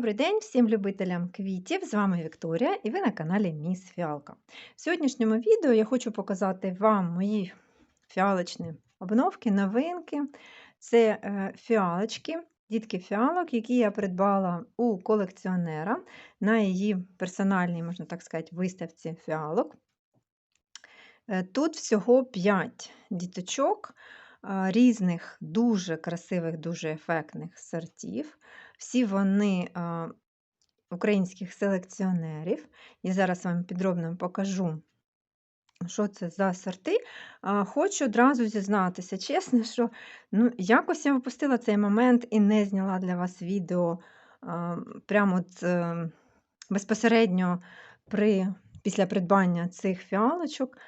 Добрий день всім любителям квітів! З вами Вікторія і ви на каналі Міс Фіалка. В сьогоднішньому відео я хочу показати вам мої фіалочні обновки, новинки. Це е, фіалочки, дітки фіалок, які я придбала у колекціонера на її персональній, можна так сказати, виставці фіалок. Е, тут всього 5 діточок різних дуже красивих, дуже ефектних сортів. Всі вони українських селекціонерів. Я зараз вам підробно покажу, що це за сорти. Хочу одразу зізнатися, чесно, що ну, якось я випустила цей момент і не зняла для вас відео прямо от, е, безпосередньо при, після придбання цих фіалочок.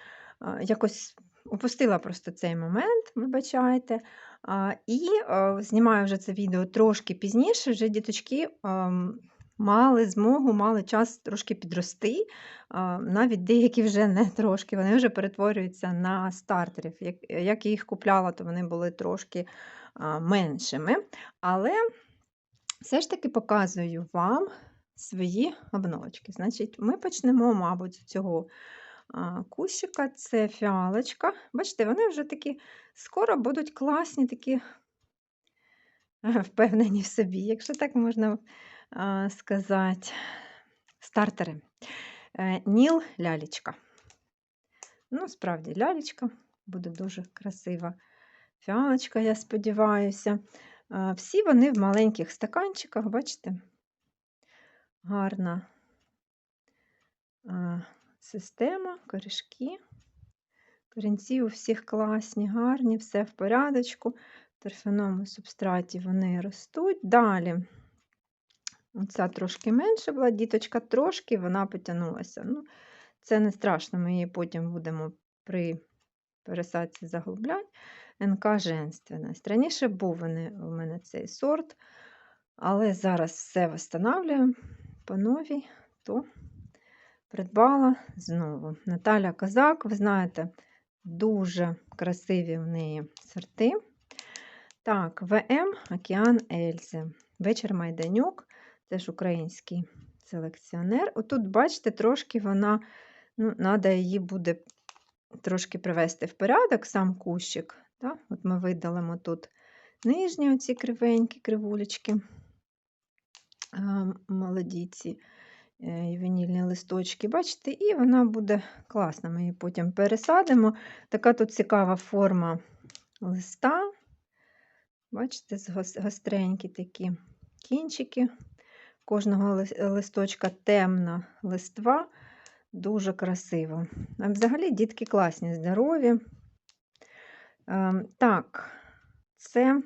Якось упустила просто цей момент, вибачайте. І знімаю вже це відео трошки пізніше, вже діточки мали змогу, мали час трошки підрости. Навіть деякі вже не трошки, вони вже перетворюються на стартерів. Як я їх купляла, то вони були трошки меншими. Але все ж таки показую вам свої обновочки. Значить, Ми почнемо, мабуть, з цього кущика це фіалочка. Бачите, вони вже такі скоро будуть класні, такі впевнені в собі, якщо так можна сказати, стартери. Е, Ніл лялечка. Ну, справді, лялечка буде дуже красива фіалочка, я сподіваюся. Всі вони в маленьких стаканчиках, бачите? Гарна система, корішки. Корінці у всіх класні, гарні, все в порядочку. Торфяному субстраті вони ростуть. Далі, оця трошки менша була, діточка трошки, вона потягнулася. Ну, Це не страшно, ми її потім будемо при пересадці заглубляти. НК женственність. Раніше був у мене цей сорт, але зараз все встановлюємо по новій, то придбала знову. Наталя Козак, ви знаєте, дуже красиві в неї сорти. Так, ВМ Океан Ельзи. Вечір Майданюк, теж український селекціонер. Отут, бачите, трошки вона, ну, треба її буде трошки привести в порядок, сам кущик. Так? От Ми видалимо тут нижні оці кривенькі кривулечки, молодіці. Е, вінільні листочки, бачите, і вона буде класна. Ми її потім пересадимо. Така тут цікава форма листа. Бачите, гостренькі такі кінчики. Кожного листочка темна листва, дуже красиво. А взагалі дітки класні, здорові. Ем, так, це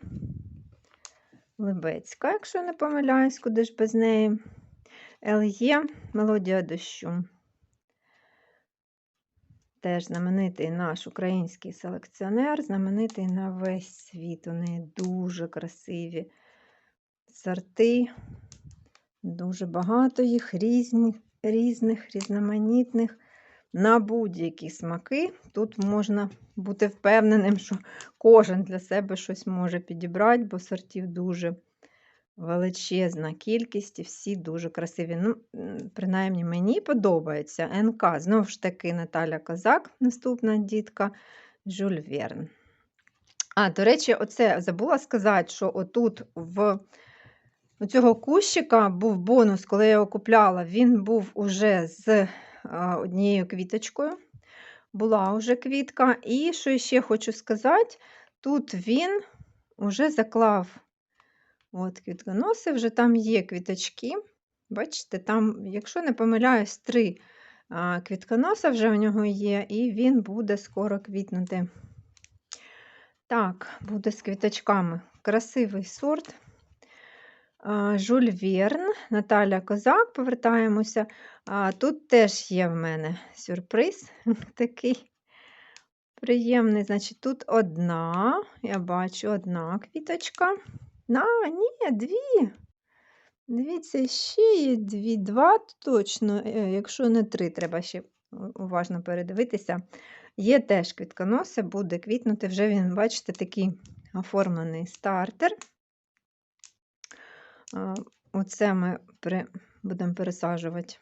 Либецька, якщо не помиляюсь, куди ж без неї. Л'є мелодія дощу. Теж знаменитий наш український селекціонер, знаменитий на весь світ. У неї дуже красиві сорти, дуже багато їх, різних, різних, різноманітних. На будь-які смаки. Тут можна бути впевненим, що кожен для себе щось може підібрати, бо сортів дуже величезна кількість, і всі дуже красиві. Ну, Принаймні, мені подобається НК. Знову ж таки, Наталя Козак, наступна дітка, Жюль Верн. А, до речі, оце забула сказати, що отут в у цього кущика був бонус, коли я його купляла, він був уже з однією квіточкою. Була вже квітка. І що ще хочу сказати, тут він вже заклав От квітконоси, вже там є квіточки. Бачите, там, якщо не помиляюсь, три квітконоса вже в нього є, і він буде скоро квітнути. Так, буде з квіточками. Красивий сорт. Жуль Верн, Наталя Козак, повертаємося. Тут теж є в мене сюрприз такий приємний. Значить, тут одна, я бачу одна квіточка. На, ні, дві. Дивіться, ще є дві, два точно, е, якщо не три, треба ще уважно передивитися. Є теж квітконоси, буде квітнути, вже він, бачите, такий оформлений стартер. оце ми будемо пересаджувати.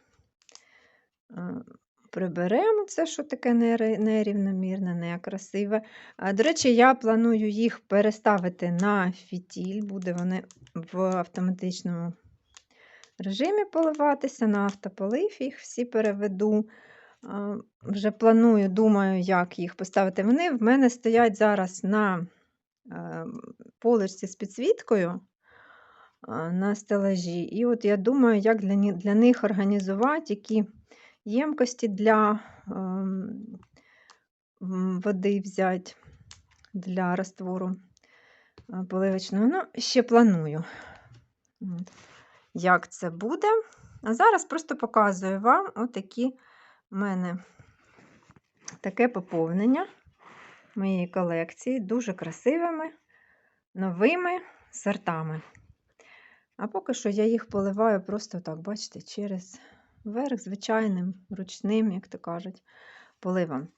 Приберемо це, що таке нерівномірне, некрасиве. До речі, я планую їх переставити на фітіль, буде вони в автоматичному режимі поливатися, на автополив їх всі переведу. Вже планую, думаю, як їх поставити. Вони в мене стоять зараз на е, поличці з підсвіткою на стелажі. І от я думаю, як для них організувати, які ємкості для ем, води взяти для раствору е, поливочного. Ну, ще планую, як це буде. А зараз просто показую вам отакі в мене таке поповнення моєї колекції, дуже красивими, новими сортами. А поки що я їх поливаю просто так, бачите, через верх, звичайним, ручним, як то кажуть, поливом.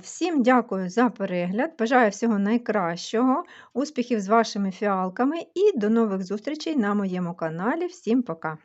Всім дякую за перегляд. Бажаю всього найкращого, успіхів з вашими фіалками і до нових зустрічей на моєму каналі. Всім пока!